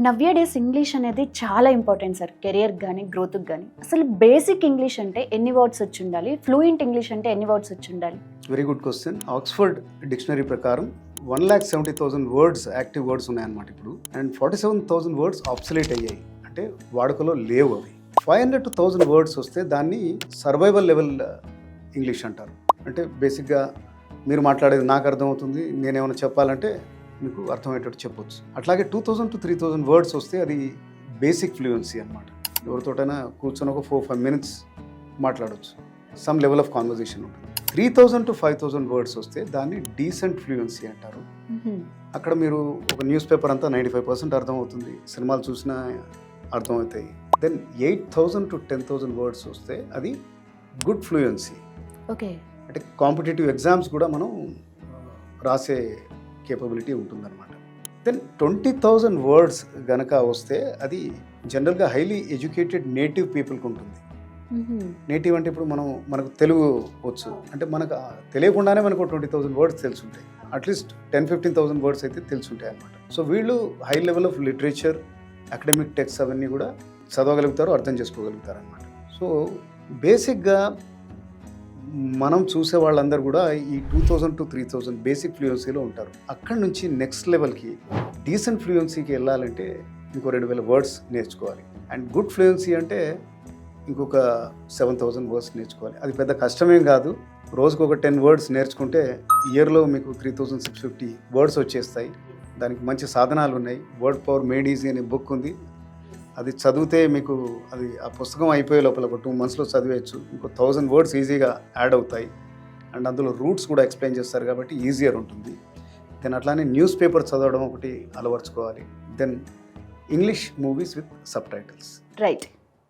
నవ్య days English అనేది చాలా important sir career కానీ గ్రోత్కి కానీ అసలు బేసిక్ ఇంగ్లీష్ అంటే ఎన్ని వర్డ్స్ వచ్చి ఉండాలి? ఫ్లూయెంట్ ఇంగ్లీష్ అంటే ఎన్ని వర్డ్స్ వచ్చి ఉండాలి? Very good question. Oxford dictionary ప్రకారం one lakh seventy thousand words active words ఉన్నాయన్నమాట ఇప్పుడు. And forty seven thousand words obsolete అయ్యాయి. అంటే వాడుకలో లేవు అవి. Five hundred to thousand words వస్తే దాన్ని సర్వైవల్ లెవెల్ ఇంగ్లీష్ అంటారు. అంటే బేసిక్గా మీరు మాట్లాడేది నాకు అర్థమవుతుంది. నేనేమైనా చెప్పాలంటే మీకు అర్థమయ్యేటట్టు చెప్పొచ్చు. అట్లాగే two thousand to three thousand words వస్తే అది బేసిక్ ఫ్లూయెన్సీ అనమాట ఎవరితోటైనా కూర్చొని ఒక ఫోర్ ఫైవ్ మినిట్స్ మాట్లాడవచ్చు సమ్ లెవెల్ ఆఫ్ కాన్వర్జేషన్ ఉంటుంది. Three thousand to five thousand words వస్తే దాన్ని డీసెంట్ ఫ్లూయెన్సీ అంటారు. అక్కడ మీరు ఒక న్యూస్ పేపర్ అంతా నైంటీ ఫైవ్ పర్సెంట్ అర్థమవుతుంది. సినిమాలు చూసినా అర్థమవుతాయి. Then eight thousand to ten thousand words వస్తే అది గుడ్ ఫ్లూయెన్సీ ఓకే. అంటే కాంపిటేటివ్ ఎగ్జామ్స్ కూడా మనం రాసే కేపబిలిటీ ఉంటుందన్నమాట. దెన్ ట్వంటీ థౌజండ్ వర్డ్స్ గనక వస్తే అది జనరల్గా హైలీ ఎడ్యుకేటెడ్ నేటివ్ పీపుల్కి ఉంటుంది నేటివ్ అంటే ఇప్పుడు మనం మనకు తెలుగు వచ్చు. అంటే మనకు తెలియకుండానే మనకు twenty thousand words తెలుసుంటాయి. At least ten fifteen thousand words అయితే తెలుసుంటాయి అనమాట సో వీళ్ళు high level of literature academic text అవన్నీ కూడా చదవగలుగుతారు అర్థం చేసుకోగలుగుతారు అనమాట సో బేసిక్గా మనం చూసే వాళ్ళందరూ కూడా ఈ two thousand to three thousand basic ఫ్లూయెన్సీలో ఉంటారు. అక్కడి నుంచి నెక్స్ట్ లెవెల్కి డీసెంట్ ఫ్లూయెన్సీకి వెళ్ళాలంటే ఇంకో రెండు వేల వర్డ్స్ నేర్చుకోవాలి. అండ్ గుడ్ ఫ్లూయెన్సీ అంటే ఇంకొక సెవెన్ థౌజండ్ వర్డ్స్ నేర్చుకోవాలి. అది పెద్ద కష్టమేం కాదు. రోజుకు ఒక టెన్ వర్డ్స్ నేర్చుకుంటే ఇయర్లో మీకు three thousand six fifty words వచ్చేస్తాయి. దానికి మంచి సాధనాలు ఉన్నాయి. వర్డ్ పవర్ మేడ్ ఈజీ అనే బుక్ ఉంది. అది చదివితే మీకు అది ఆ పుస్తకం అయిపోయే లోపల ఒక టూ మంత్స్లో చదివేయచ్చు. ఇంకో థౌజండ్ వర్డ్స్ ఈజీగా యాడ్ అవుతాయి. అండ్ అందులో రూట్స్ కూడా ఎక్స్ప్లెయిన్ చేస్తారు కాబట్టి ఈజియర్ ఉంటుంది. దెన్ అట్లానే న్యూస్ పేపర్ చదవడం ఒకటి అలవర్చుకోవాలి. Then English movies with subtitles. Right.